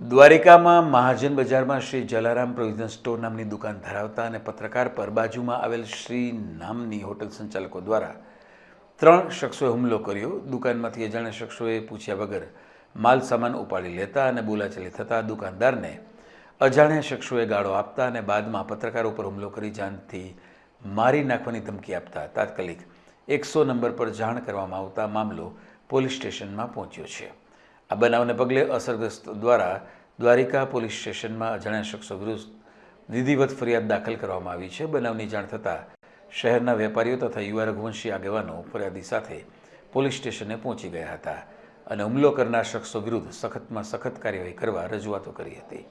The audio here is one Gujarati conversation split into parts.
દ્વારિકામાં મહાજન બજારમાં શ્રી જલારામ પ્રોવિઝન સ્ટોર નામની દુકાન ધરાવતા અને પત્રકાર પર બાજુમાં આવેલ શ્રી નામની હોટલ સંચાલકો દ્વારા ત્રણ શખ્સોએ હુમલો કર્યો. દુકાનમાંથી અજાણ્યા શખ્સોએ પૂછ્યા વગર માલ સામાન ઉપાડી લેતા અને બોલાચાલી થતાં દુકાનદારને અજાણ્યા શખ્સોએ ગાળો આપતા અને બાદમાં પત્રકાર ઉપર હુમલો કરી જાનથી મારી નાખવાની ધમકી આપતા તાત્કાલિક એકસો નંબર પર જાણ કરવામાં આવતા મામલો પોલીસ સ્ટેશનમાં પહોંચ્યો છે. આ બનાવને પગલે અસરગ્રસ્ત દ્વારા દ્વારિકા પોલીસ સ્ટેશનમાં અજાણ્યા શખ્સો વિરુદ્ધ વિધિવત ફરિયાદ દાખલ કરવામાં આવી છે. બનાવની જાણ થતાં શહેરના વેપારીઓ તથા યુવા રઘુવંશી આગેવાનો ફરિયાદી સાથે પોલીસ સ્ટેશને પહોંચી ગયા હતા અને હુમલો કરનાર શખ્સો વિરુદ્ધ સખતમાં સખત કાર્યવાહી કરવા રજૂઆતો કરી હતી.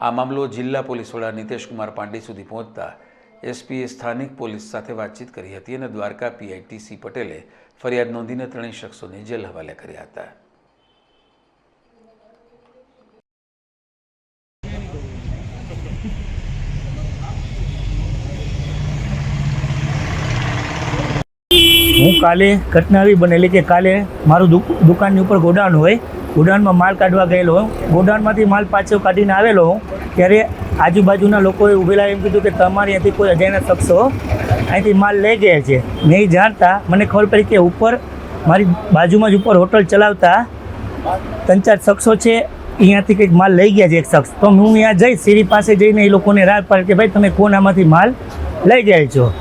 આ મામલો જિલ્લા પોલીસ વડા નિતેશકુમાર પાંડે સુધી પહોંચતા એસપીએ સ્થાનિક પોલીસ સાથે વાતચીત કરી હતી અને દ્વારકા પીઆઈટીસી પટેલે ફરિયાદ નોંધીને ત્રણેય શખ્સોને જેલ હવાલે કર્યા હતા. હું કાલે ઘટના એવી બનેલી કે કાલે મારું દુકાનની ઉપર ગોડાઉન હોય. ગોડાઉનમાં માલ કાઢવા ગયેલો હોઉં ગોડાઉનમાંથી માલ પાછો કાઢીને આવેલો હોઉં ત્યારે આજુબાજુના લોકોએ ઉભેલા એમ કીધું કે તમારી અહીંથી કોઈ અજાણ્યા શખ્સો અહીંથી માલ લઈ ગયા છે. એ જાણતા. મને ખબર પડી કે ઉપર, મારી બાજુમાં જ ઉપર હોટલ ચલાવતા ત્રણ ચાર શખ્સો છે. અહીંયાથી કંઈક માલ લઈ ગયા છે એક શખ્સ. તો હું અહીંયા જઈ સીરી પાસે જઈને એ લોકોને રાહ પાડ કે ભાઈ તમે કોણ આમાંથી માલ લઈ ગયા છો?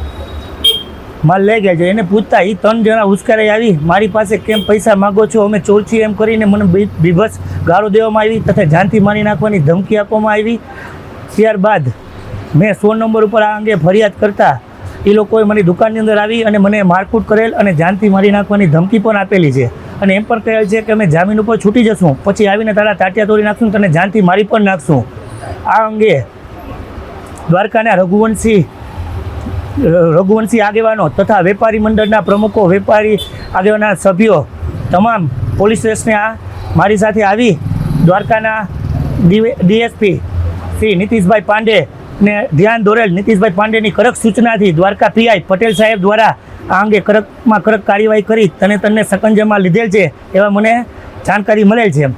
માલ લઈ ગયા છે. એને પૂછતા એ ત્રણ જણા ઉશ્કેરાઈ આવી, મારી પાસે કેમ પૈસા માગો છો? અમે ચોર એમ કરીને મને બી- બીભત્સ ગાળો દેવામાં આવી તથા જાનથી મારી નાખવાની ધમકી આપવામાં આવી. ત્યારબાદ મેં સો નંબર ઉપર આ અંગે ફરિયાદ કરતા એ લોકોએ મારી દુકાનની અંદર આવી અને મને મારકૂટ કરેલ અને જાનથી મારી નાખવાની ધમકી પણ આપેલી છે. અને એમ પણ કહેલ છે કે અમે જામીન ઉપર છૂટી જશું. પછી આવીને તારા તાટિયા તોડી નાખશું તને જાનથી મારી પણ નાખશું. આ અંગે દ્વારકાના રઘુવંશી રઘુવંશી આગેવાનો તથા વેપારી મંડળના પ્રમુખો, વેપારી આગેવાના સભ્યો તમામ પોલીસ સ્ટેશને આ મારી સાથે આવી. દ્વારકાના ડીએસપી શ્રી નીતિશભાઈ પાંડે ને ધ્યાન દોરેલ નીતિશભાઈ પાંડેની કડક સૂચનાથી દ્વારકા પીઆઈ પટેલ સાહેબ દ્વારા આ અંગે કડકમાં કડક કાર્યવાહી કરી તને તને સકંજામાં લીધેલ છે એવા મને જાણકારી મળેલ છે